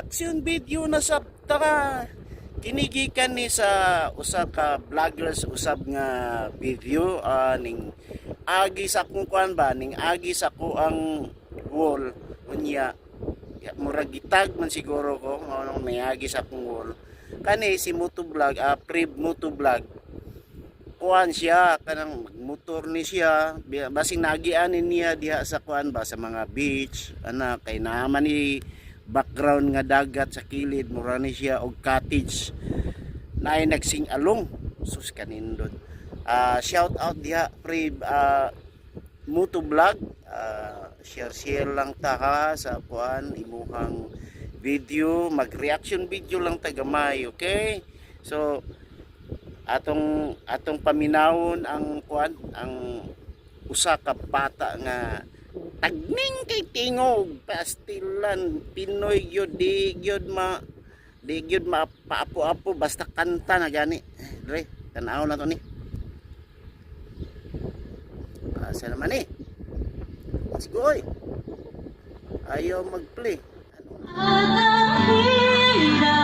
reaction video na sa taka kinigikan ni sa usa ka vloggers usab nga video ah, ning agi sa kung kuan ba? Ning agi sa ko ang wall. Unya ya, murag gitag man siguro ko mao nang mayagi sa akong wall. Kani si moto vlog ah, pre moto vlog. Kuan siya kanang motor ni siya. Basing nagianin niya diha sa kuan ba sa mga beach ana kay naman ni background nga dagat sa kilid mura ni siya og cottage. Na ay nagsing along. Sus kanindot Ah, shout out diha pre ah, moto vlog. Ah, share share lang ta ha sa kuan imuhang video. Mag reaction video lang ta gamay okay? So atong atong paminawon ang kuan ang usa ka bata nga tagning kay tingog pastilan pinoy gyud di gyud ma di gyud ma paapo-apo basta kanta na gani. Dre tanaw na to ni. Asa naman ni? Let's go oy. ayaw mag-play. At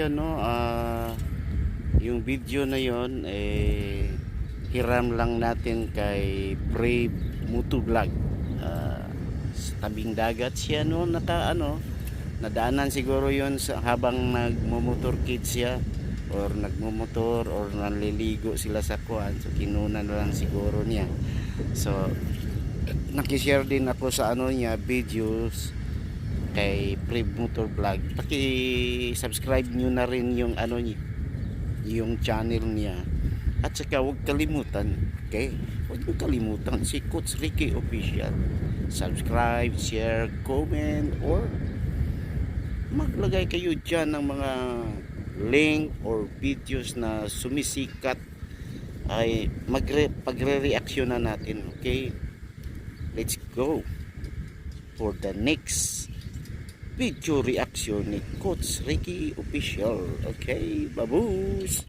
Ayun no, ah, yung video na yon eh hiram lang natin kay Brave Moto Vlog. Ah, sa tabing dagat siya no, naka ano, nadaanan siguro yon sa habang nagmomotor kids siya or nagmomotor or nanliligo sila sa kuan so kinunan na lang siguro niya so nakishare din ako sa ano niya videos kay Prib Motor Vlog. Paki-subscribe nyo na rin yung ano niya, yung channel niya. At saka huwag kalimutan, okay? Huwag nyo kalimutan si Coach Ricky Official. Subscribe, share, comment, or maglagay kayo dyan ng mga link or videos na sumisikat ay magre pagre-reaction na natin, okay? Let's go for the next video reaction ni Coach Ricky Official. Okay, babus!